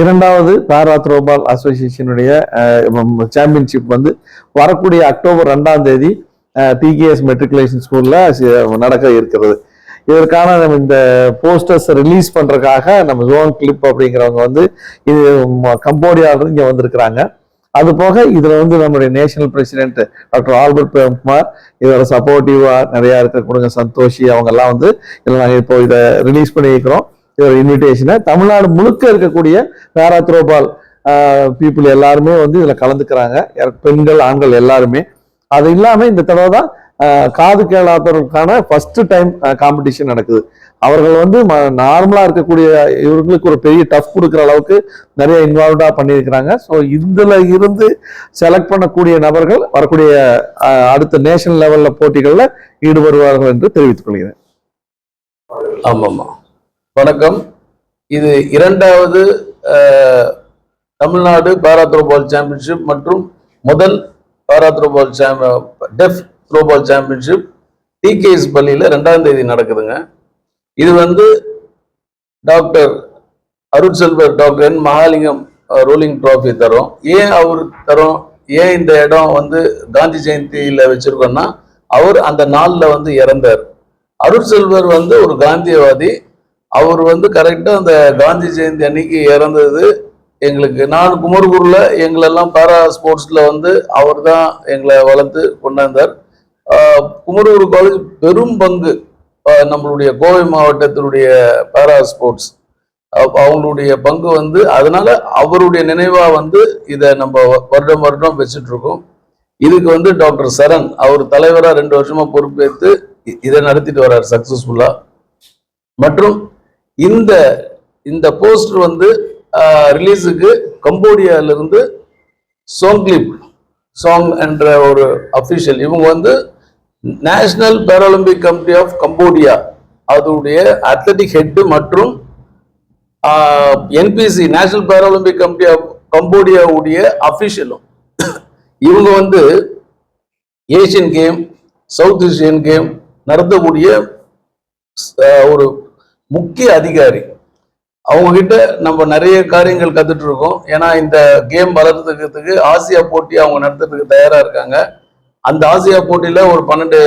இரண்டாவது பாரா throwball அசோசியேஷனுடைய championship வந்து வரக்கூடிய அக்டோபர் ரெண்டாம் தேதி டிகேஎஸ் மெட்ரிகுலேஷன் ஸ்கூல்ல நடக்க இருக்கிறது. இதற்கான நம்ம இந்த போஸ்டர்ஸ் ரிலீஸ் பண்றதுக்காக நம்ம ஜோன் கிளிப் அப்படிங்கிறவங்க வந்து இது கம்போடியாவிலிருந்து இங்கே வந்திருக்கிறாங்க. அது போக இதுல வந்து நம்முடைய national president doctor Albert Premkumar இதோட சப்போர்ட்டிவா நிறையா இருக்க கொடுங்க சந்தோஷி அவங்கெல்லாம் வந்து இதில் நாங்கள் இப்போ இதை ரிலீஸ் பண்ணியிருக்கிறோம். இதோட இன்விடேஷனை தமிழ்நாடு முழுக்க இருக்கக்கூடிய பேரா த்ரோபால் பீப்புள் எல்லாருமே வந்து இதில் கலந்துக்கிறாங்க. பெண்கள் ஆண்கள் எல்லாருமே. அது இல்லாமல் இந்த தடவை தான் காது கேளாதவர்களுக்கான ஃபர்ஸ்ட் டைம் காம்படிஷன் நடக்குது. அவர்கள் வந்து நார்மலாக இருக்கக்கூடிய இவர்களுக்கு ஒரு பெரிய டஃப் கொடுக்குற அளவுக்கு நிறைய இன்வால்வ்டாக பண்ணியிருக்கிறாங்க. ஸோ இதில் இருந்து செலக்ட் பண்ணக்கூடிய நபர்கள் வரக்கூடிய அடுத்த நேஷனல் லெவலில் போட்டிகளில் ஈடுபடுவார்கள் என்று தெரிவித்துக் கொள்கிறேன். ஆமாம் வணக்கம். இது இரண்டாவது தமிழ்நாடு பாரா த்ரோபால் சாம்பியன்ஷிப் மற்றும் முதல் para throwball deaf throwball championship TKS பள்ளியில் ரெண்டாம் தேதி நடக்குதுங்க. இது வந்து doctor Arutselvar doctor N Mahalingam rolling trophy தரும். ஏன் அவர் தரும்? ஏன் இந்த இடம் வந்து காந்தி ஜெயந்தியில் வச்சுருக்கோன்னா அவர் அந்த நாளில் வந்து இறந்தார். அருட்செல்வர் வந்து ஒரு காந்தியவாதி அவர் வந்து கரெக்டாக அந்த காந்தி ஜெயந்தி அன்னைக்கு இறந்தது. எங்களுக்கு நான் குமர்கூரில் எங்களெல்லாம் பேரா ஸ்போர்ட்ஸில் வந்து அவர் தான் எங்களை வளர்த்து கொண்டாந்தார். ஆஹ் குமரகுரு காலேஜ் பெரும் பங்கு நம்மளுடைய கோவை மாவட்டத்தினுடைய பேரா ஸ்போர்ட்ஸ் அவங்களுடைய பங்கு வந்து அதனால அவருடைய நினைவாக வந்து இதை நம்ம வருடம் வருடம் வச்சுட்டு இருக்கோம் இதுக்கு வந்து டாக்டர் சரண் அவர் தலைவராக ரெண்டு வருஷமா பொறுப்பேற்று இதை நடத்திட்டு வர்றார் சக்ஸஸ்ஃபுல்லாக மற்றும் இந்த இந்த போஸ்டர் வந்து ரிலீஸுக்கு கம்போடியாவிலிருந்து இருந்து சாங் என்ற ஒரு அஃபிஷியல் இவங்க வந்து national paralympic committee of Cambodia அதனுடைய அத்லட்டிக் ஹெட்டு மற்றும் NPC national paralympic committee of கம்போடியாவுடைய அஃபிஷியலும் இவங்க வந்து Asian game south Asian game நடத்தக்கூடிய ஒரு முக்கிய அதிகாரி. அவங்கக்கிட்ட நம்ம நிறைய காரியங்கள் கற்றுட்டு இருக்கோம் ஏன்னா இந்த கேம் வளர்த்துக்கிறதுக்கு ஆசியா போட்டி அவங்க நடத்துறதுக்கு தயாராக இருக்காங்க. அந்த ஆசியா போட்டியில் ஒரு பன்னெண்டு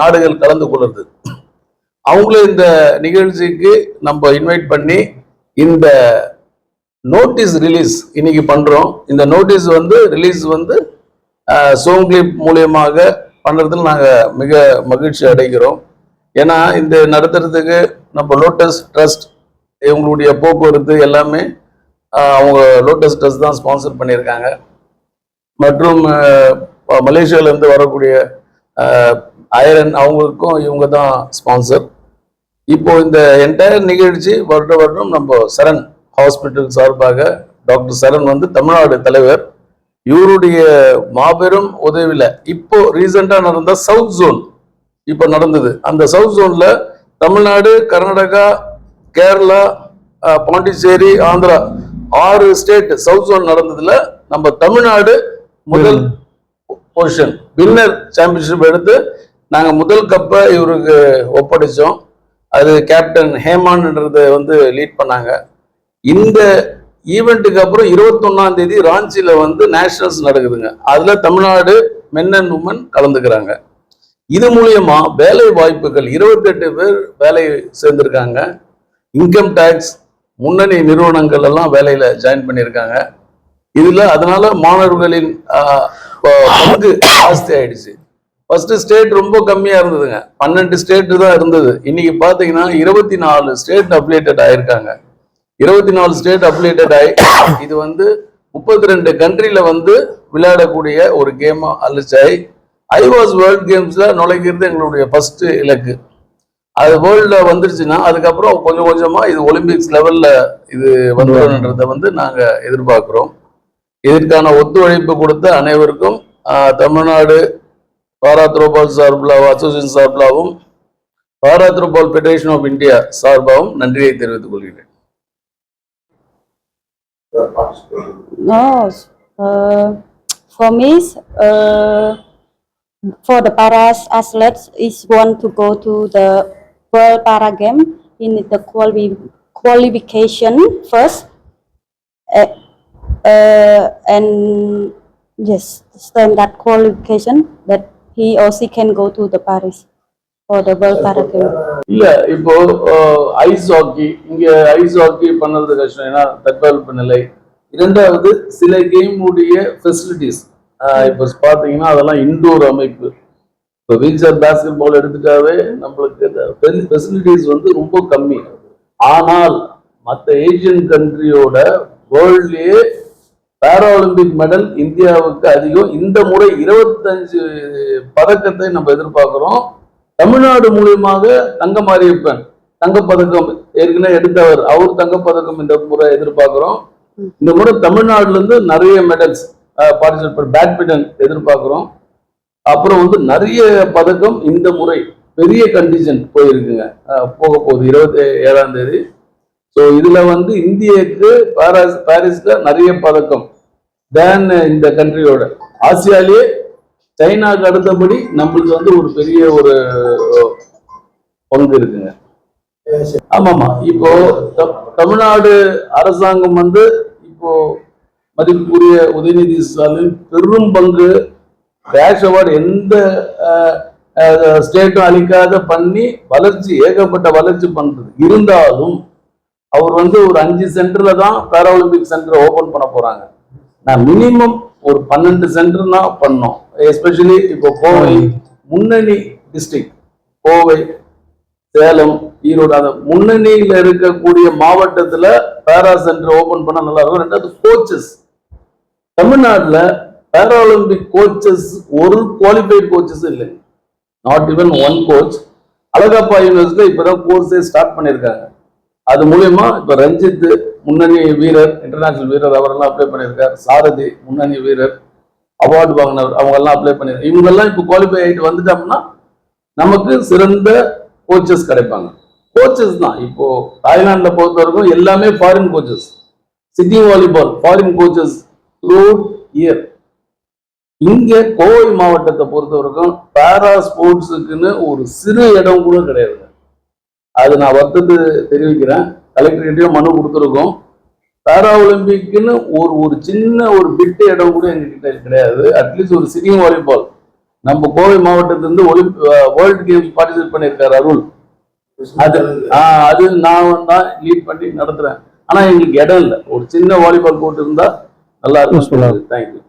நாடுகள் கலந்து கொள்ளுது. அவங்களும் இந்த நிகழ்ச்சிக்கு நம்ம இன்வைட் பண்ணி இந்த நோட்டீஸ் ரிலீஸ் இன்னைக்கு பண்ணுறோம் இந்த நோட்டீஸ் வந்து ரிலீஸ் வந்து சோங் கிளிப் மூலியமாக பண்ணுறதுல நாங்கள் மிக மகிழ்ச்சி அடைகிறோம். ஏன்னா இந்த நடத்துறதுக்கு நம்ம லோட்டஸ் ட்ரஸ்ட் இவங்களுடைய போக்குவரத்து எல்லாமே அவங்க லோட்டஸ் ட்ரஸ்ட் தான் ஸ்பான்சர் பண்ணியிருக்காங்க. மற்றும் மலேசியாவிலேருந்து வரக்கூடிய ஐரன் அவங்களுக்கும் இவங்க தான் ஸ்பான்சர் இப்போ இந்த என்டையர் நிகழ்ச்சி வருட வருடம் நம்ம சரண் ஹாஸ்பிட்டல் சார்பாக டாக்டர் சரண் வந்து தமிழ்நாடு தலைவர். இவருடைய மாபெரும் உதவியில் இப்போ ரீசெண்டாக நடந்த சவுத் ஜோன் இப்போ நடந்தது. அந்த சவுத் ஜோனில் தமிழ்நாடு கர்நாடகா கேரளா பாண்டிச்சேரி ஆந்திரா ஆறு ஸ்டேட் சவுத் ஜோன் நடந்ததுல நம்ம தமிழ்நாடு முதல் பொசிஷன் வின்னர் சாம்பியன்ஷிப் எடுத்து நாங்கள் முதல் கப்பை இவருக்கு ஒப்படைச்சோம். அது கேப்டன் ஹேமான்ன்றத வந்து லீட் பண்ணாங்க. இந்த ஈவெண்ட்டுக்கு அப்புறம் இருபத்தொன்னாம் தேதி ராஞ்சியில் வந்து நேஷனல்ஸ் நடக்குதுங்க. அதில் தமிழ்நாடு மென் அண்ட் உமன் கலந்துக்கிறாங்க. இது மூலியமா வேலை வாய்ப்புகள் இருபத்தெட்டு பேர் வேலை சேர்ந்திருக்காங்க. இன்கம் டேக்ஸ் முன்னணி நிறுவனங்கள் எல்லாம் வேலையில ஜாயின் பண்ணியிருக்காங்க. இதுல அதனால மாணவர்களின் பங்கு ஜாஸ்தி ஆயிடுச்சு. ஃபர்ஸ்ட் ஸ்டேட் ரொம்ப கம்மியா இருந்ததுங்க. பன்னெண்டு ஸ்டேட் தான் இருந்தது. இன்னைக்கு பாத்தீங்கன்னா இருபத்தி நாலு ஸ்டேட் அப்ளேட்டட் ஆயிருக்காங்க. இருபத்தி நாலு ஸ்டேட் அப்ளேட்டட் ஆகி இது வந்து முப்பத்தி ரெண்டு கண்ட்ரியில வந்து விளையாடக்கூடிய ஒரு கேமா அழிச்சாய் ஐவாஸ் வேர்ல்ட் கேம்ஸ்ல நுழைக்கிறது எங்களுடைய ஃபஸ்ட்டு இலக்கு. அது வேர்ல்டில் வந்துருச்சுன்னா அதுக்கப்புறம் கொஞ்சம் கொஞ்சமா இது ஒலிம்பிக்ஸ் லெவல்ல இது வந்துடும்ன்றத வந்து நாங்க எதிர்பார்க்குறோம். இதற்கான ஒத்துழைப்பு கொடுத்த அனைவருக்கும் தமிழ்நாடு பாரா த்ரோபால் சார்பில் association சார்பிலாகவும் para throwball federation of India சார்பாகவும் நன்றியை தெரிவித்துக் கொள்கிறேன். No, uh, for me, uh, for the para athletes is want to go to the World Para Game in the quali- qualification first uh, uh, and yes, standard qualification that he or she can go to the Paris for the World Para Games. இல்ல இப்போ ice hockey இங்க ice hockey பண்ணுறது கஷ்டம் ஏன்னா தட்பவெப்ப நிலை இரண்டாவது சில கேம் உடைய ஃபெசிலிட்டிஸ் இப்போ பார்த்தீங்கன்னா அதெல்லாம் இன்டோர் அமைப்பு. இப்போ வீச்சர் பேஸ்கெட் பால் எடுத்துட்டாவே நம்மளுக்கு ஃபெசிலிட்டிஸ் வந்து ரொம்ப கம்மி. ஆனால் மற்ற ஏசியன் கண்ட்ரியோட வேர்ல்ட்லேயே பாரா ஒலிம்பிக் மெடல் இந்தியாவுக்கு அதிகம். இந்த முறை இருபத்தஞ்சு பதக்கத்தை நம்ம எதிர்பார்க்கிறோம். தமிழ்நாடு மூலியமாக தங்கமாரியப்பன் தங்கப்பதக்கம் ஏற்கனவே எடுத்தவர் அவர் தங்கப்பதக்கம் இந்த முறை எதிர்பார்க்கிறோம். இந்த முறை தமிழ்நாடுல இருந்து நிறைய மெடல்ஸ் பார்ட்டிசிபேட் பேட்மிண்டன் எதிர்பார்க்கிறோம். அப்புறம் வந்து நிறைய பதக்கம் இந்த முறை பெரிய கண்டிஷன் போயிருக்குங்க. போக போகுது. இருபத்தி ஏழாம் தேதி. ஸோ இதுல வந்து இந்தியாவுக்கு பாரிஸ் பாரிஸ்ல நிறைய பதக்கம். தேன் இந்த கண்ட்ரியோட ஆசியாலேயே சைனாக்கு அடுத்தபடி நம்மளுக்கு வந்து ஒரு பெரிய ஒரு பங்கு இருக்குங்க. ஆமாமா. இப்போ தமிழ்நாடு அரசாங்கம் வந்து இப்போ மதிப்புக்குரிய உதயநிதி ஸ்டாலின் பெரும் பங்கு கேஷ் அவார்டு எந்த ஸ்டேட்டும் அளிக்காத பண்ணி வளர்ச்சி ஏகப்பட்ட வளர்ச்சி பண்றது. இருந்தாலும் அவர் வந்து ஒரு அஞ்சு சென்டர்ல தான் பேராலிம்பிக் ஒலிம்பிக் சென்டர் ஓபன் பண்ண போறாங்க. நான் மினிமம் ஒரு பன்னெண்டு சென்டர் தான் பண்ணோம். எஸ்பெஷலி இப்போ கோவை முன்னணி டிஸ்ட்ரிக்ட் கோவை சேலம் ஈரோடு அந்த முன்னணியில் இருக்கக்கூடிய மாவட்டத்தில் பேரா சென்டர் ஓபன் பண்ண நல்லா இருக்கும். ரெண்டாவது கோச்சஸ் தமிழ்நாட்டில் பேராலிம்பிக் கோச்சஸ் ஒரு குவாலிஃபைட் கோச்சஸ் இல்லை. Not even one coach Alagappa யூனிவர்சிட்டியில இப்போதான் கோர்ஸே ஸ்டார்ட் பண்ணியிருக்காங்க அது மூலயமா இப்போ ரஞ்சித் முன்னணி வீரர் இன்டர்நேஷனல் வீரர் அவரெல்லாம் அப்ளை பண்ணியிருக்கார் சாரதி முன்னணி வீரர் அவார்டு வாங்கினவர் அவங்கெல்லாம் அப்ளை பண்ணியிருக்காங்க இவங்கெல்லாம் இப்போ குவாலிஃபை ஆகிட்டு வந்துட்டோம்னா நமக்கு சிறந்த கோச்சஸ் கிடைப்பாங்க. கோச்சஸ் தான். இப்போ தாய்லாண்டில் பொறுத்த வரைக்கும் எல்லாமே foreign coaches city volleyball foreign coaches through year இங்கே கோவை மாவட்டத்தை பொறுத்த வரைக்கும் பேரா ஸ்போர்ட்ஸுக்குன்னு ஒரு சிறு இடம் கூட கிடையாது அது நான் வருத்தத்தை தெரிவிக்கிறேன். கலெக்டர்கிட்டயும் மனு கொடுத்துருக்கோம். பேரா ஒலிம்பிக்னு ஒரு ஒரு சின்ன ஒரு பிட்டு இடம் கூட எங்ககிட்ட கிடையாது. அட்லீஸ்ட் ஒரு சிட்டிங் வாலிபால் நம்ம கோவை மாவட்டத்திலிருந்து ஒலிம்பி வேர்ல்டு கேம்ஸ் பார்ட்டிசிபேட் பண்ணியிருக்காரு அருள். அது அது நான் தான் லீட் பண்ணி நடத்துறேன். ஆனால் எங்களுக்கு இடம் இல்லை. ஒரு சின்ன வாலிபால் கோர்ட் இருந்தால் நல்லா இருக்கும். தேங்க்யூ